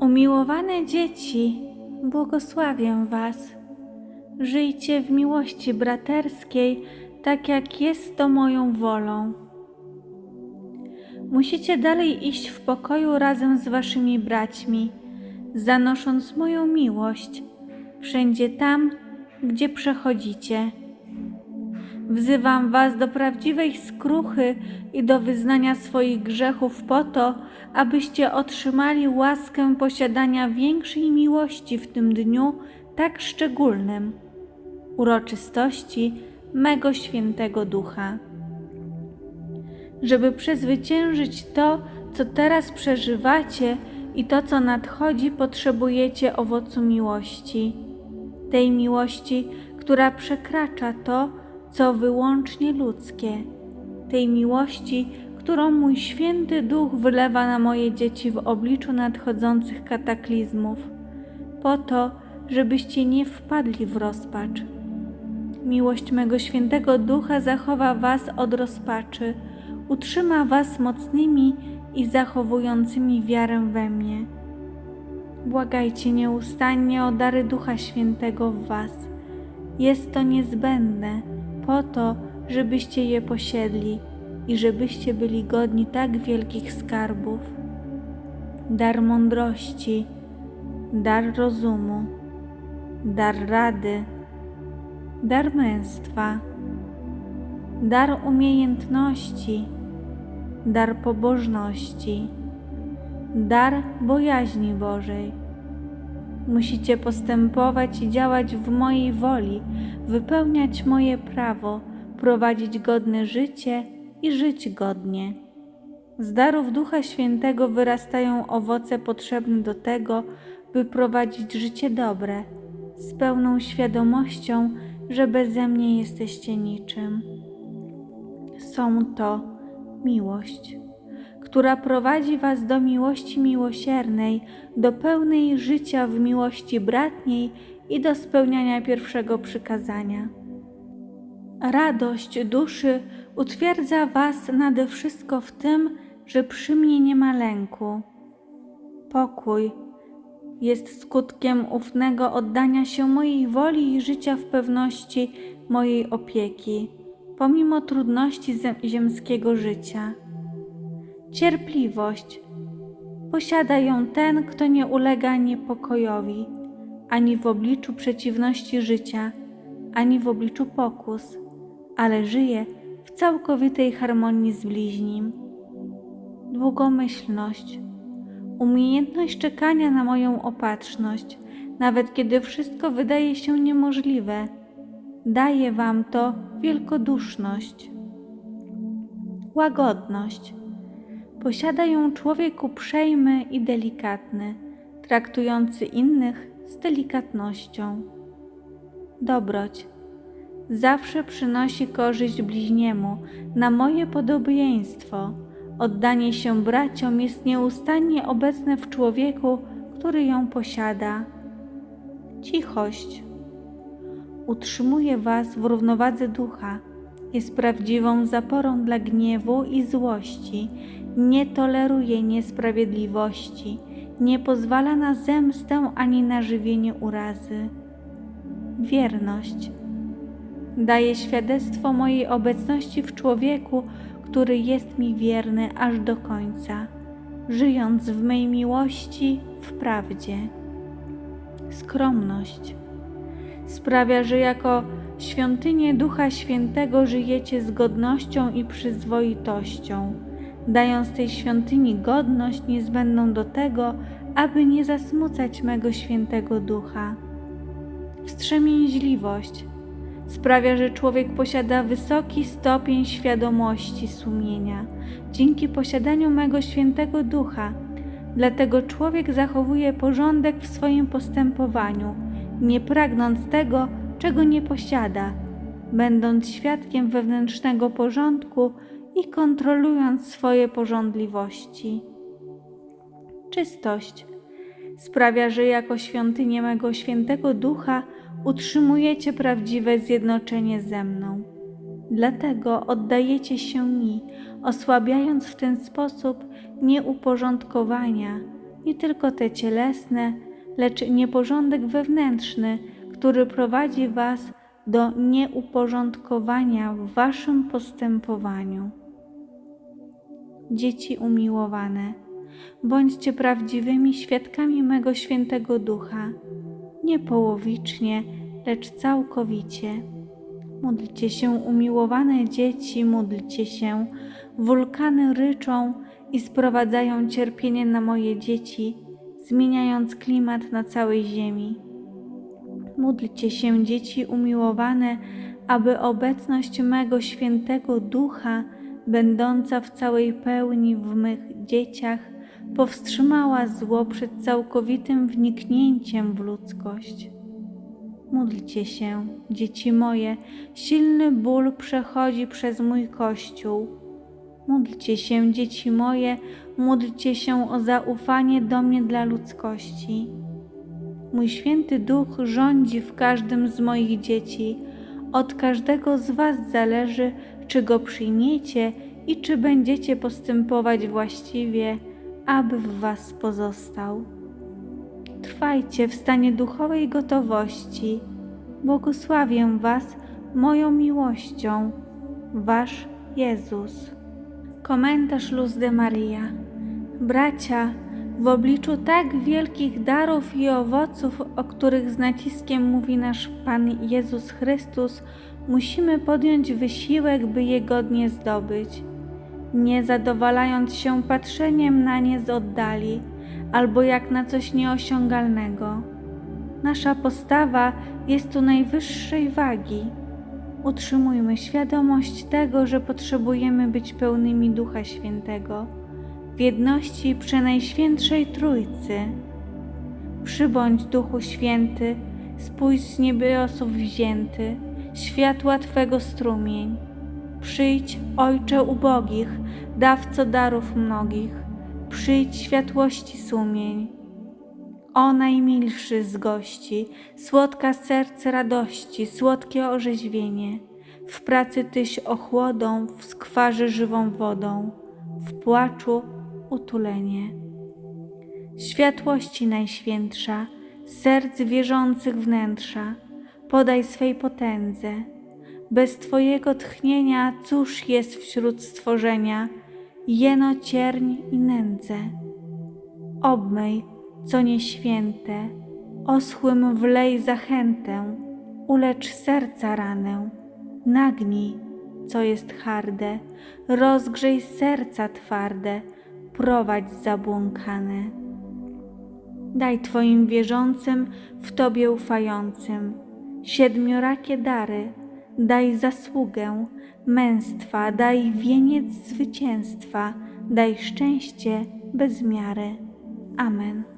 Umiłowane dzieci, błogosławię Was. Żyjcie w miłości braterskiej, tak jak jest to moją wolą. Musicie dalej iść w pokoju razem z Waszymi braćmi, zanosząc moją miłość wszędzie tam, gdzie przechodzicie. Wzywam Was do prawdziwej skruchy i do wyznania swoich grzechów po to, abyście otrzymali łaskę posiadania większej miłości w tym dniu tak szczególnym uroczystości mego świętego ducha. Żeby przezwyciężyć to, co teraz przeżywacie i to, co nadchodzi, potrzebujecie owocu miłości. Tej miłości, która przekracza to, co wyłącznie ludzkie. Tej miłości, którą mój święty duch wylewa na moje dzieci w obliczu nadchodzących kataklizmów, po to, żebyście nie wpadli w rozpacz. Miłość mego świętego ducha zachowa was od rozpaczy, utrzyma was mocnymi i zachowującymi wiarę we mnie. Błagajcie nieustannie o dary Ducha Świętego w was. Jest to niezbędne po to, żebyście je posiedli i żebyście byli godni tak wielkich skarbów. Dar mądrości, dar rozumu, dar rady, dar męstwa, dar umiejętności, dar pobożności, dar bojaźni Bożej. Musicie postępować i działać w mojej woli, wypełniać moje prawo, prowadzić godne życie i żyć godnie. Z darów Ducha Świętego wyrastają owoce potrzebne do tego, by prowadzić życie dobre, z pełną świadomością, że beze mnie jesteście niczym. Są to miłość, która prowadzi Was do miłości miłosiernej, do pełnej życia w miłości bratniej i do spełniania pierwszego przykazania. Radość duszy utwierdza Was nade wszystko w tym, że przy mnie nie ma lęku. Pokój jest skutkiem ufnego oddania się mojej woli i życia w pewności mojej opieki, pomimo trudności ziemskiego życia. Cierpliwość posiada ją ten, kto nie ulega niepokojowi, ani w obliczu przeciwności życia, ani w obliczu pokus, ale żyje w całkowitej harmonii z bliźnim. Długomyślność umiejętność czekania na moją opatrzność, nawet kiedy wszystko wydaje się niemożliwe. Daje Wam to wielkoduszność. Łagodność. Posiada ją człowiek uprzejmy i delikatny, traktujący innych z delikatnością. Dobroć. Zawsze przynosi korzyść bliźniemu na moje podobieństwo Oddanie się braciom jest nieustannie obecne w człowieku, który ją posiada. Cichość utrzymuje Was w równowadze ducha, jest prawdziwą zaporą dla gniewu i złości, nie toleruje niesprawiedliwości, nie pozwala na zemstę ani na żywienie urazy. Wierność daje świadectwo mojej obecności w człowieku, który jest mi wierny aż do końca, żyjąc w mej miłości w prawdzie. Skromność sprawia, że jako świątynię Ducha Świętego żyjecie z godnością i przyzwoitością, dając tej świątyni godność niezbędną do tego, aby nie zasmucać mego świętego ducha. Wstrzemięźliwość sprawia, że człowiek posiada wysoki stopień świadomości sumienia dzięki posiadaniu mego świętego ducha. Dlatego człowiek zachowuje porządek w swoim postępowaniu, nie pragnąc tego, czego nie posiada, będąc świadkiem wewnętrznego porządku i kontrolując swoje porządliwości. Czystość sprawia, że jako świątynię mego świętego ducha utrzymujecie prawdziwe zjednoczenie ze mną. Dlatego oddajecie się mi, osłabiając w ten sposób nieuporządkowania, nie tylko te cielesne, lecz nieporządek wewnętrzny, który prowadzi Was do nieuporządkowania w Waszym postępowaniu. Dzieci umiłowane, bądźcie prawdziwymi świadkami mego świętego ducha, nie połowicznie, lecz całkowicie. Módlcie się, umiłowane dzieci, módlcie się. Wulkany ryczą i sprowadzają cierpienie na moje dzieci, zmieniając klimat na całej ziemi. Módlcie się, dzieci umiłowane, aby obecność mego świętego ducha, będąca w całej pełni w mych dzieciach, powstrzymała zło przed całkowitym wniknięciem w ludzkość. Módlcie się, dzieci moje, silny ból przechodzi przez mój kościół. Módlcie się, dzieci moje, módlcie się o zaufanie do mnie dla ludzkości. Mój święty duch rządzi w każdym z moich dzieci. Od każdego z Was zależy, czy go przyjmiecie i czy będziecie postępować właściwie, aby w Was pozostał. Trwajcie w stanie duchowej gotowości. Błogosławię Was moją miłością. Wasz Jezus. Komentarz Luz de Maria. Bracia, w obliczu tak wielkich darów i owoców, o których z naciskiem mówi nasz Pan Jezus Chrystus, musimy podjąć wysiłek, by je godnie zdobyć, nie zadowalając się patrzeniem na nie z oddali albo jak na coś nieosiągalnego. Nasza postawa jest tu najwyższej wagi. Utrzymujmy świadomość tego, że potrzebujemy być pełnymi Ducha Świętego, w jedności Przenajświętszej Trójcy. Przybądź Duchu Święty, spójrz z niebiosów wzięty, światła Twego strumień. Przyjdź, Ojcze ubogich, dawco darów mnogich, przyjdź światłości sumień. O najmilszy z gości, słodka serce radości, słodkie orzeźwienie. W pracy tyś ochłodą, w skwarze żywą wodą, w płaczu utulenie. Światłości najświętsza, serc wierzących wnętrza, podaj swej potędze. Bez Twojego tchnienia cóż jest wśród stworzenia, jeno cierń i nędzę. Obmyj, co nieświęte, oschłym wlej zachętę, ulecz serca ranę, nagnij, co jest harde, rozgrzej serca twarde, prowadź zabłąkane. Daj Twoim wierzącym, w Tobie ufającym, siedmiorakie dary, daj zasługę męstwa, daj wieniec zwycięstwa, daj szczęście bez miary. Amen.